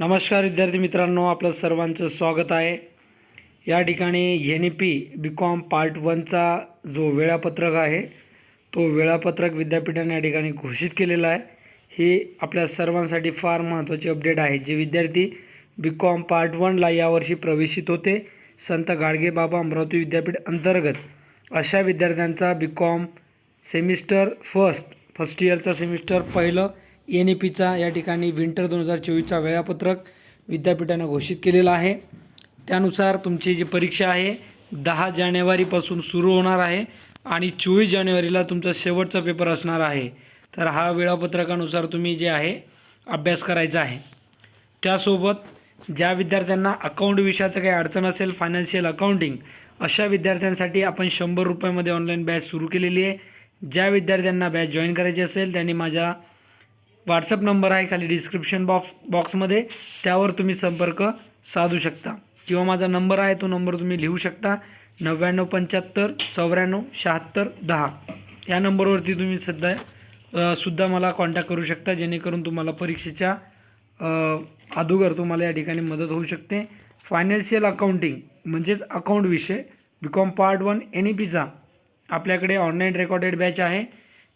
नमस्कार विद्यार्थी मित्रांनो. आपलं सर्वांचं स्वागत आहे. या ठिकाणी N E P B com part वनचा जो वेळापत्रक आहे तो वेळापत्रक विद्यापीठाने या ठिकाणी घोषित केलेला आहे. ही आपल्या सर्वांसाठी फार महत्त्वाची अपडेट आहे. जे विद्यार्थी बी कॉम पार्ट वनला यावर्षी प्रवेशित होते संत गाडगे बाबा अमरावती विद्यापीठ अंतर्गत. अशा विद्यार्थ्यांचा B com semester first first इयरचा semester पहिलं एन ई पीचा या ठिकाणी विंटर दोन हजार चोवीसचा वेळापत्रक विद्यापीठानं घोषित केलेलं आहे. त्यानुसार तुमची जी परीक्षा आहे दहा जानेवारीपासून सुरू होणार आहे आणि चोवीस जानेवारीला तुमचा शेवटचा पेपर असणार आहे. तर हा वेळापत्रकानुसार तुम्ही जे आहे अभ्यास करायचा आहे. त्यासोबत ज्या विद्यार्थ्यांना अकाउंट विषयाचं काही अडचण असेल फायनान्शियल अकाउंटिंग अशा विद्यार्थ्यांसाठी आपण शंभर रुपयामध्ये ऑनलाईन बॅच सुरू केलेली आहे. ज्या विद्यार्थ्यांना बॅच जॉईन करायची असेल त्यांनी माझ्या व्हॉट्सअप नंबर आहे खाली डिस्क्रिप्शन बॉक्स बॉक्समध्ये त्यावर तुम्ही संपर्क साधू शकता. किंवा माझा नंबर आहे तो नंबर तुम्ही लिहू शकता. नव्याण्णव पंच्याहत्तर चौऱ्याण्णव शहात्तर दहा. या नंबरवरती तुम्ही सध्या सुद्धा मला कॉन्टॅक्ट करू शकता जेणेकरून तुम्हाला परीक्षेच्या अगोदर तुम्हाला या ठिकाणी मदत होऊ शकते. फायनान्शियल अकाउंटिंग म्हणजेच अकाउंट विषय. B com part one N E पीचा आपल्याकडे ऑनलाईन रेकॉर्डेड बॅच आहे.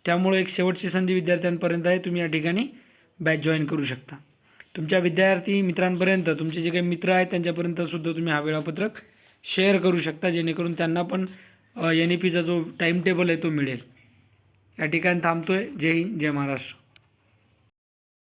त्यामुळे एक शेवटची संधी विद्यार्थ्यांपर्यंत आहे. तुम्ही या ठिकाणी बॅच जॉईन करू शकता. तुमच्या विद्यार्थी मित्रांपर्यंत तुमचे जे काही मित्र आहेत त्यांच्यापर्यंत सुद्धा तुम्ही हा वेळापत्रक शेअर करू शकता. जेणेकरून त्यांना पण एन ई पीचा जो टाईम टेबल आहे तो मिळेल. या ठिकाणी आहे जय हिंद जय महाराष्ट्र.